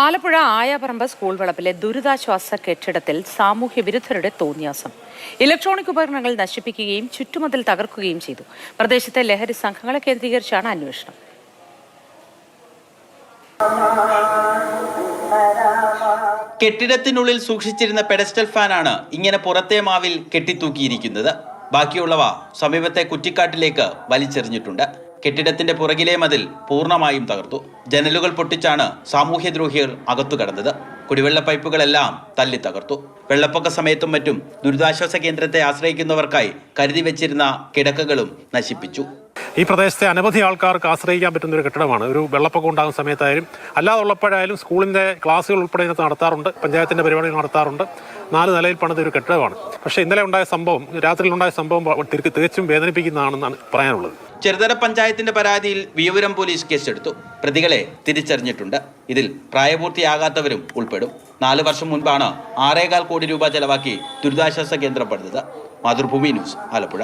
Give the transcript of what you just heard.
Alappuzha Ayaparambu school വളപ്പിലെ ദുരിതാശ്വാസ കെട്ടിടത്തിൽ സാമൂഹ്യ വിരുദ്ധരുടെ തോന്നിയാസം. ഇലക്ട്രോണിക് ഉപകരണങ്ങൾ നശിപ്പിക്കുകയും ചുറ്റുമതിൽ തകർക്കുകയും ചെയ്തു. പ്രദേശത്തെ ലഹരി സംഘങ്ങളെ കേന്ദ്രീകരിച്ചാണ് അന്വേഷണം. കെട്ടിടത്തിനുള്ളിൽ സൂക്ഷിച്ചിരുന്ന പെഡസ്റ്റൽ ഫാനാണ് ഇങ്ങനെ പുറത്തെ മാവിൽ കെട്ടിത്തൂക്കിയിരിക്കുന്നത്. ബാക്കിയുള്ളവ സമീപത്തെ കുറ്റിക്കാട്ടിലേക്ക് വലിച്ചെറിഞ്ഞിട്ടുണ്ട്. കെട്ടിടത്തിന്റെ പുറകിലെ മതിൽ പൂർണമായും തകർത്തു. ജനലുകൾ പൊട്ടിച്ചാണ് സാമൂഹ്യദ്രോഹികൾ അകത്തു കടന്നത്. കുടിവെള്ള പൈപ്പുകളെല്ലാം തല്ലി തകർത്തു. വെള്ളപ്പൊക്ക സമയത്തും മറ്റും ദുരിതാശ്വാസ കേന്ദ്രത്തെ ആശ്രയിക്കുന്നവർക്കായി കരുതി വെച്ചിരുന്ന കിടക്കകളും നശിപ്പിച്ചു. ഈ പ്രദേശത്തെ അനവധി ആൾക്കാർക്ക് ആശ്രയിക്കാൻ പറ്റുന്ന ഒരു കെട്ടിടമാണ്. ഒരു വെള്ളപ്പൊക്കം ഉണ്ടാകുന്ന സമയത്തായാലും അല്ലാതെ ഉള്ളപ്പോഴായാലും സ്കൂളിന്റെ ക്ലാസ്സുകൾ ഉൾപ്പെടെ ഇതിനകത്ത് നടത്താറുണ്ട് പഞ്ചായത്തിന്റെ പരിപാടികൾ നടത്താറുണ്ട്. നാല് നിലയിൽ പണിത ഒരു കെട്ടിടമാണ്. പക്ഷേ ഇന്നലെ ഉണ്ടായ സംഭവം രാത്രിയിൽ ഉണ്ടായ സംഭവം തികച്ചും വേദനിപ്പിക്കുന്നതാണെന്നാണ് പറയാനുള്ളത്. ചെറുതല പഞ്ചായത്തിന്റെ പരാതിയിൽ വിയൂരം പോലീസ് കേസെടുത്തു. പ്രതികളെ തിരിച്ചറിഞ്ഞിട്ടുണ്ട്. ഇതിൽ പ്രായപൂർത്തിയാകാത്തവരും ഉൾപ്പെടും. നാല് വർഷം മുൻപാണ് ആറേകാൽ കോടി രൂപ ചെലവാക്കി ദുരിതാശ്വാസ കേന്ദ്രം പണിതത്. മാതൃഭൂമി ന്യൂസ് ആലപ്പുഴ.